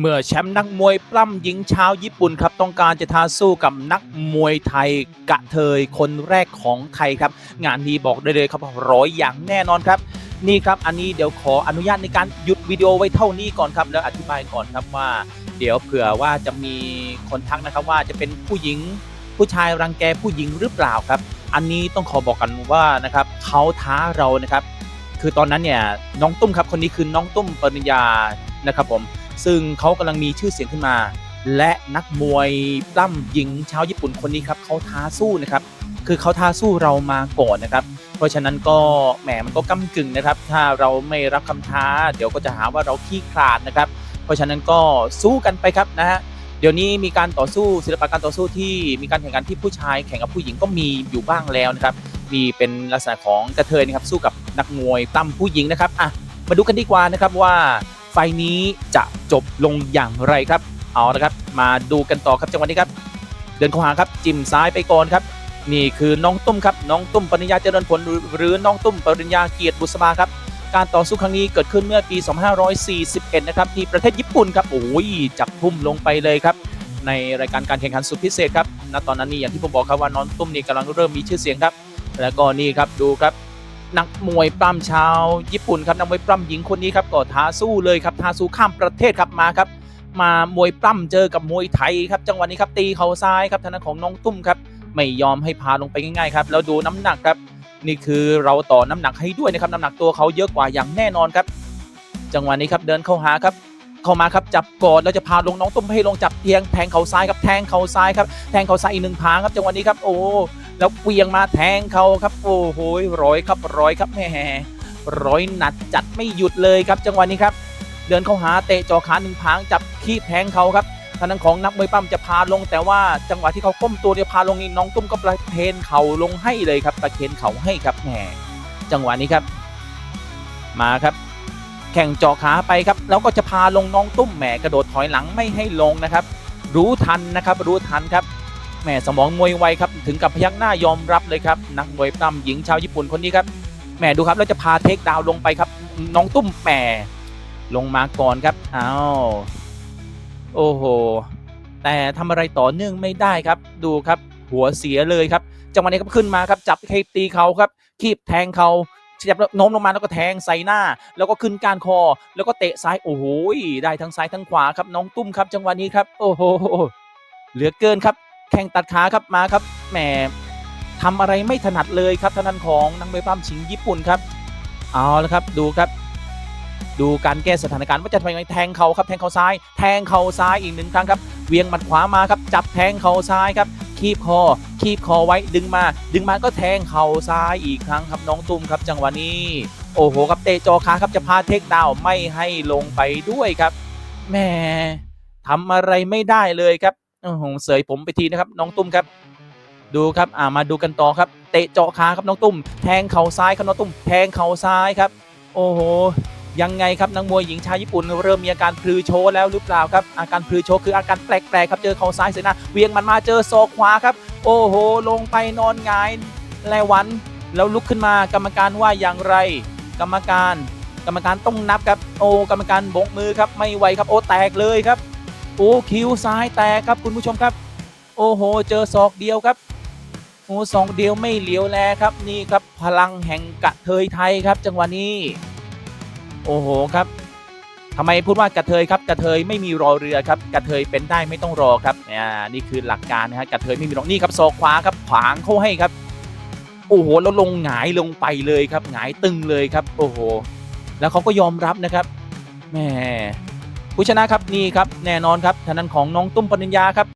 เมื่อแชมป์นักมวยปล้ำหญิงชาวญี่ปุ่นครับต้องการจะท้าสู้กับนักมวยไทยกะเทยคนแรกของไทยครับ งานนี้บอกได้เลยครับร้อยอย่างแน่นอนครับ นี่ครับอันนี้เดี๋ยวขออนุญาตในการหยุดวิดีโอไว้เท่านี้ก่อนครับ แล้วอธิบายก่อนครับว่า เดี๋ยวเผื่อว่าจะมีคนทักนะครับว่าจะเป็นผู้หญิงผู้ชายรังแกผู้หญิงหรือเปล่าครับ อันนี้ต้องขอบอกกันว่านะครับเขาท้าเรานะครับ คือตอนนั้นเนี่ยน้องตุ้มครับคนนี้คือน้องตุ้มปริญญานะครับผม ซึ่งเขากำลังมีชื่อเสียงขึ้นมา และนักมวยปล้ำหญิงชาวญี่ปุ่นคนนี้ครับเขาท้าสู้นะครับ คือเขาท้าสู้เรามาก่อนนะครับ เพราะฉะนั้นก็แหมมันก็ก้ากึ่งนะครับ ถ้าเราไม่รับคำท้า เดี๋ยวก็จะหาว่าเราขี้ขลาดนะครับ เพราะฉะนั้นก็สู้กันไปครับนะฮะเดี๋ยวนี้มีการต่อสู้ศิลปะการต่อสู้ที่มีการแข่งขันที่ผู้ชายแข่งกับผู้หญิงก็มีอยู่บ้างแล้วนะครับมีเป็นลักษณะของกระเทยนะครับสู้กับนักมวยปล้ำผู้หญิงนะครับอะมาดูกันดีกว่านะครับว่า ไฟนี้จะจบลงอย่างไรครับ เอาละครับ มาดูกันต่อครับจังหวะนี้ครับ เดินเข้าหาครับจิ้มซ้ายไปก่อนครับ นี่คือน้องตุ้มครับน้องตุ้มปริญญาเจริญผลหรือหรือน้องตุ้มปริญญาเกียรติบุษบาครับการต่อสู้ครั้งนี้เกิดขึ้นเมื่อปี 2541 นะครับที่ประเทศญี่ปุ่นครับโอ้ยจับทุ่มลงไปเลยครับ ในรายการการแข่งขันสุดพิเศษครับณตอนนั้นนี่อย่างที่ผมบอกครับว่าน้องตุ้มนี่กำลังเริ่มมีชื่อเสียงครับ แล้วก็นี่ครับดูครับ นักมวยปล้ำชาวญี่ปุ่นครับนักมวยปล้ำหญิงคนนี้ครับก็ท้าสู้เลยครับท้าสู้ข้ามประเทศครับมาครับ มามวยปล้ำเจอกับมวยไทยครับจังหวะนี้ครับตีเข่าซ้ายครับทางด้าของน้องตุ้มครับไม่ยอมให้พาลงไปง่ายๆครับแล้วดูน้ำหนักครับ นี่คือเราต่อน้ำหนักให้ด้วยนะครับน้ำหนักตัวเขาเยอะกว่าอย่างแน่นอนครับ จังหวะนี้ครับเดินเข้าหาครับ เข้ามาครับจับกอดแล้วจะพาลงน้องตุ้มให้ลงจับเทียงแทงเข่าซ้ายครับแทงเข่าซ้ายครับแทงเข่าซ้ายอีกหนึ่งพางครับจังหวะนี้ครับโอ้แล้วเวียงมาแทงเขาครับโอ้โหร้อยครับร้อยครับแหมร้อยหนัดจัดไม่หยุดเลยครับ จังหวะนี้ครับ เดินเข้าหาเตะจ่อขาหนึ่งพางจับขี้แทงเขาครับทางด้านของนักมวยปั้มจะพาลง แต่ว่าจังหวะที่เขาก้มตัวเนี่ยพาลงนี่น้องตุ้มก็ประเคนเข่าลงให้เลยครับประเคนเข่าให้ครับแหมจังหวะนี้ครับ มาครับ แข่งเจาะขาไปครับแล้วก็จะพาลงน้องตุ้มแหมกระโดดถอยหลังไม่ให้ลงนะครับ รู้ทันนะครับรู้ทันครับแหมสมองมวยไวครับถึงกับพยักหน้ายอมรับเลยครับนักมวยปล้ำหญิงชาวญี่ปุ่นคนนี้ครับแหมดูครับแล้วจะพาเทคดาวลงไปครับ น้องตุ้มแหมลงมาก่อนครับอ้าวโอ้โหแต่ทำอะไรต่อเนื่องไม่ได้ครับ ดูครับหัวเสียเลยครับจังหวะนี้ครับขึ้นมาครับจับเคปตีเขาครับคีบแทงเขา จับแล้วโน้มลงมาแล้วก็แทงใส่หน้า แล้วก็ขึ้นกานคอ แล้วก็เตะซ้ายโอ้โหได้ทั้งซ้ายทั้งขวาครับน้องตุ้มครับจังหวะนี้ครับ โอ้โหเหลือเกินครับ แข่งตัดขาครับมาครับแหมทำอะไรไม่ถนัดเลยครับทางด้านของนักมวยปล้ำชิงญี่ปุ่นครับ เอาละครับดูครับ ดูการแก้สถานการณ์ว่าจะทำยังไงแทงเขาครับแทงเขาซ้าย แทงเขาซ้ายอีกหนึ่งครั้งครับเวียงหมัดขวามาครับจับแทงเขาซ้ายครับคีบคอ คีบคอไว้ดึงมา ดึงมาก็แทงเข่าซ้ายอีกครั้งครับน้องตุ้มครับจังหวะนี้ โอ้โหครับเตะจอขาครับจะพาเทคดาวไม่ให้ลงไปด้วยครับแหมทำอะไรไม่ได้เลยครับโอ้โหเสยผมไปทีนะครับ น้องตุ้มครับ ดูครับอ่ามาดูกันต่อครับ เตะเจาะขาครับน้องตุ้ม แทงเข่าซ้ายครับน้องตุ้ม แทงเข่าซ้ายครับ โอ้โห ยังไงครับนักมวยหญิงชาวญี่ปุ่นเริ่มมีอาการพลือโชแล้วหรือเปล่าครับอาการพลือโชคืออาการแปลกๆครับเจอเข่าซ้ายเสียหน้าเวียงมันมาเจอศอกขวาครับ โอ้โห ลงไปนอนงายแลวัน แล้วลุกขึ้นมากรรมการว่าอย่างไร กรรมการ กรรมการต้องนับครับโอ้กรรมการบกมือครับไม่ไหวครับโอ้แตกเลยครับโอ้คิ้วซ้ายแตกครับคุณผู้ชมครับ โอ้โห เจอศอกเดียวครับโอ้สองเดียวไม่เหลียวแลครับนี่ครับพลังแห่งกะเทยไทยครับ จังหวะนี้ โอ้โหครับทำไมพูดว่ากระเทยครับกระเทยไม่มีรอเรือครับกระเทยเป็นได้ไม่ต้องรอครับอ่านี่คือหลักการนะฮะกระเทยไม่มีรอนี่ครับศอกขวาครับขวางเข้าให้ครับโอ้โหแล้วลงหงายลงไปเลยครับหงายตึงเลยครับ โอ้โห แล้วเขาก็ยอมรับนะครับแหมผู้ชนะครับนี่ครับแน่นอนครับทางนั้นของน้องตุ้มปริญญาครับ